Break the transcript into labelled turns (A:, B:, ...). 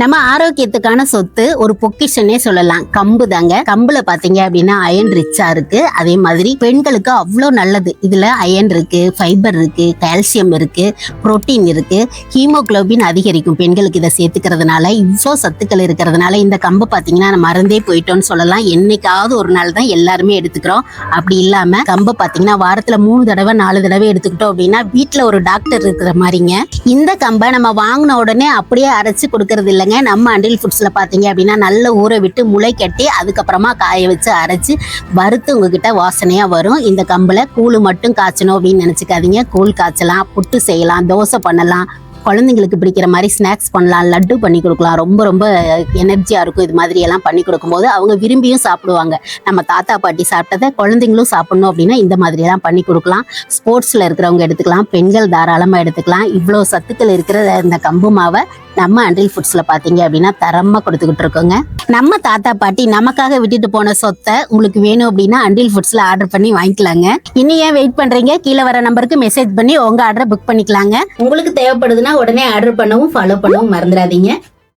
A: நம்ம ஆரோக்கியத்துக்கான சொத்து ஒரு பொக்கிஷன்னே சொல்லலாம். கம்பு தாங்க. கம்புல பாத்தீங்க அப்படின்னா அயன் ரிச்சா இருக்கு. அதே மாதிரி பெண்களுக்கு அவ்வளோ நல்லது. இதுல அயன் இருக்கு ஃபைபர் இருக்கு கால்சியம் இருக்கு புரோட்டீன் இருக்கு. ஹீமோகுளோபின் அதிகரிக்கும். பெண்களுக்கு இதை சேர்த்துக்கிறதுனால இவ்வளோ சத்துக்கள் இருக்கிறதுனால இந்த கம்பு பாத்தீங்கன்னா நம்ம மறந்தே போயிட்டோம்னு சொல்லலாம். என்னைக்காவது ஒரு நாள் தான் எல்லாருமே எடுத்துக்கிறோம். அப்படி இல்லாம கம்பு பாத்தீங்கன்னா வாரத்துல மூணு தடவை நாலு தடவை எடுத்துக்கிட்டோம் அப்படின்னா வீட்டுல ஒரு டாக்டர் இருக்கிற மாதிரிங்க. இந்த கம்பை நம்ம வாங்கின உடனே அப்படியே அரைச்சு கொடுக்கறது இல்லைங்க. நம்ம அண்டில் ஃபுட்ஸ்ல பாத்தீங்க அப்படின்னா நல்ல ஊற விட்டு முளை கட்டி அதுக்கப்புறமா காய வச்சு அரைச்சு வறுத்து உங்ககிட்ட வாசனையா வரும். இந்த கம்பில் கூழு மட்டும் காய்ச்சணும் அப்படின்னு நினைச்சுக்காதீங்க. கூழ் காய்ச்சலாம் புட்டு செய்யலாம் தோசை பண்ணலாம். குழந்தைங்களுக்கு பிடிக்கிற மாதிரி ஸ்நாக்ஸ் பண்ணலாம் லட்டு பண்ணி கொடுக்கலாம். ரொம்ப ரொம்ப எனர்ஜியாக இருக்கும். இது மாதிரி எல்லாம் பண்ணி கொடுக்கும்போது அவங்க விரும்பியும் சாப்பிடுவாங்க. நம்ம தாத்தா பாட்டி சாப்பிட்டதை குழந்தைங்களும் சாப்பிடணும் அப்படின்னா இந்த மாதிரி எல்லாம் பண்ணி கொடுக்கலாம். ஸ்போர்ட்ஸில் இருக்கிறவங்க எடுத்துக்கலாம். பெண்கள் தாராளமாக எடுத்துக்கலாம். இவ்வளோ சத்துக்கள் இருக்கிற இந்த கம்பு மாவை நம்ம அண்டில் ஃபுட்ஸில் பார்த்தீங்க அப்படின்னா தரமாக கொடுத்துக்கிட்டு இருக்கோங்க. நம்ம தாத்தா பாட்டி நமக்காக விட்டுட்டு போன சொத்தை உங்களுக்கு வேணும் அப்படின்னா அண்டில் ஃபுட்ஸில் ஆர்டர் பண்ணி வாங்கிக்கலாங்க. இன்னும் ஏன் வெயிட் பண்ணுறீங்க கீழே வர நம்பருக்கு மெசேஜ் பண்ணி உங்கள் ஆர்டரை புக் பண்ணிக்கலாங்க. உங்களுக்கு தேவைப்படுதுன்னா உடனே ஆர்டர் பண்ணவும் ஃபாலோ பண்ணவும் மறந்துடாதீங்க.